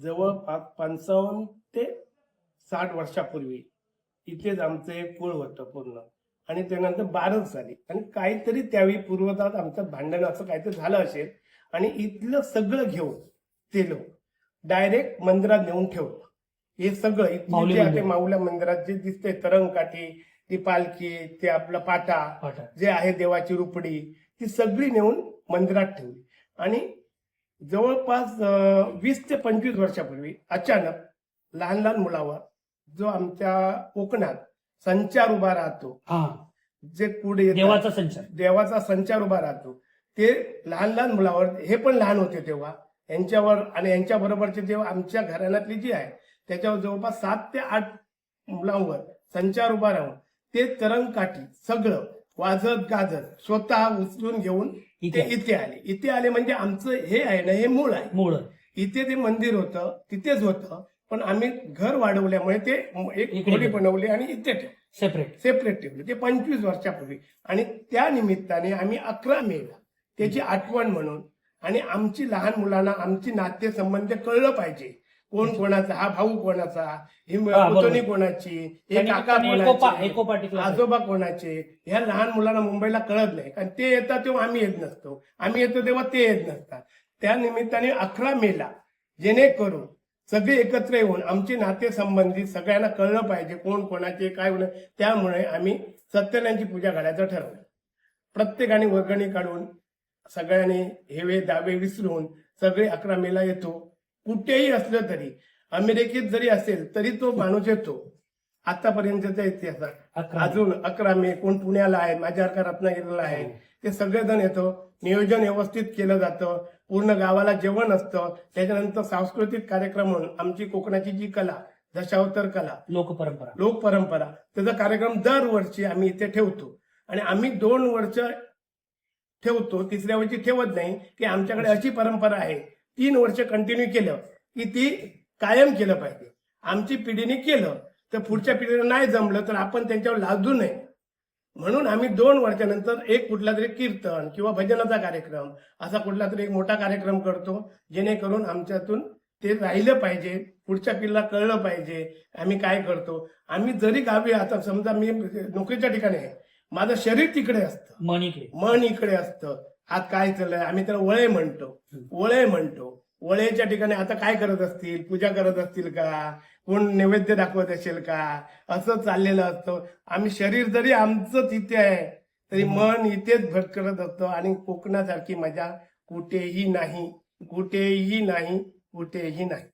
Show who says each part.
Speaker 1: जवळपास पंचावन्न ते साठ वर्षापूर्वी. इथेच आमचं एक कुळ होतं पूर्ण. आणि त्यानंतर बारच झाली. आणि काहीतरी त्यावेळी पूर्वतात आमचं भांडण असं काहीतरी झालं असेल. आणि इथलं सगळं घेऊन ते लोक डायरेक्ट मंदिरात नेऊन ठेवलं. हे सगळं इथली. माऊल्या मंदिरात जे दिसते तरंगकाठी ती पालखी ते आपला पाटा. जे आहे देवाची रुपडी ती सगळी नेऊन मंदिरात ठेवली. आणि जवळपास वीस ते पंचवीस वर्षापूर्वी अचानक लहान लहान मुलावर जो आमच्या कोकणात संचार उभा राहतो
Speaker 2: हा.
Speaker 1: जे पुढे
Speaker 2: देवाचा संचार.
Speaker 1: देवाचा संचार उभा राहतो ते लहान लहान मुलावर हे पण लहान होते तेव्हा यांच्यावर आणि यांच्या बरोबरचे जेव्हा आमच्या घराण्यातली जी आहे त्याच्यावर जवळपास सात ते आठ मुलांवर संचार उभा राहून ते तरंगकाठी सगळं वाजत गाजत स्वतः उचलून घेऊन ते
Speaker 2: इथे
Speaker 1: इथे आले. इथे आले म्हणजे आमचं हे आहे ना हे मूळ आहे.
Speaker 2: मूळ.
Speaker 1: इथे ते मंदिर होतं तिथेच होतं पण आम्ही घर वाढवल्यामुळे ते एक खोली. बनवली आणि इथे ठेवली.
Speaker 2: सेपरेट
Speaker 1: सेपरेट ठेवले. ते पंचवीस वर्षापूर्वी. आणि त्या निमित्ताने आम्ही अकरा मेला त्याची आठवण म्हणून आणि आमची लहान मुलांना आमची नातेसंबंध कळलं पाहिजे. कोण कोणाचा? हा भाऊ कोणाचा? ही. पुतणी कोणाची? हे काका कोणाचे? आजोबा कोणाचे? ह्या लहान मुलांना मुंबईला कळत नाही. कारण ते येतात तेव्हा आम्ही येत नसतो. आम्ही येतो तेव्हा ते येत नसतात. त्या निमित्ताने अकरा मेला. जेणेकरून सगळे एकत्र येऊन आमचे नातेसंबंधी सगळ्यांना कळलं पाहिजे कोण कोणाचे काय होणं त्यामुळे आम्ही सत्यनारायणची पूजा घालायचं ठरवलं. प्रत्येकाने वर्गणी काढून सगळ्यांनी हेवे दावे विसरून सगळे अकरा मेला येतो. कुठेही असलं तरी अमेरिकेत जरी असेल तरी तो माणूस येतो. आतापर्यंतच्या इतिहासात. अजून अकरा मे कोण पुण्याला आहे माझ्यासारखा रत्नागिरीला आहे ते सगळेजण येतो. नियोजन व्यवस्थित केलं जातं. पूर्ण गावाला जेवण असतं. त्याच्यानंतर सांस्कृतिक कार्यक्रम म्हणून आमची कोकणाची जी कला दशावतार कला
Speaker 2: लोक परंपरा
Speaker 1: लोक परंपरा त्याचा कार्यक्रम दरवर्षी आम्ही इथे ठेवतो. आणि आम्ही दोन वर्ष ठेवतो. तिसऱ्या वर्षी ठेवत नाही की आमच्याकडे अशी परंपरा आहे तीन वर्ष कंटिन्यू केलं की ती कायम केलं पाहिजे. आमची पिढीने केलं तर पुढच्या पिढीला नाही जमलं तर आपण त्यांच्यावर लादू नये. म्हणून आम्ही दोन वर्षानंतर एक कुठला तरी कीर्तन किंवा भजनाचा कार्यक्रम असा कुठला तरी एक मोठा कार्यक्रम करतो जेणेकरून आमच्यातून ते राहिलं पाहिजे पुढच्या पिढीला कळलं पाहिजे आम्ही काय करतो. आम्ही जरी गावी आता समजा मी नोकरीच्या ठिकाणी आहे माझं शरीर तिकडे असतं.
Speaker 2: मन इकडे.
Speaker 1: मन इकडे असतं. आज काय चाललंय? आम्ही त्याला वळे म्हणतो. वळे म्हणतो. वळेच्या ठिकाणी आता काय करत असतील? पूजा करत असतील का? कोण नैवेद्य दाखवत असेल का? असं चाललेलं असतं. आम्ही शरीर जरी आमचं तिथे आहे तरी मन इथेच भटकत असतं आणि कोकणासारखी मजा कुठेही नाही. कुठेही नाही. कुठेही नाही.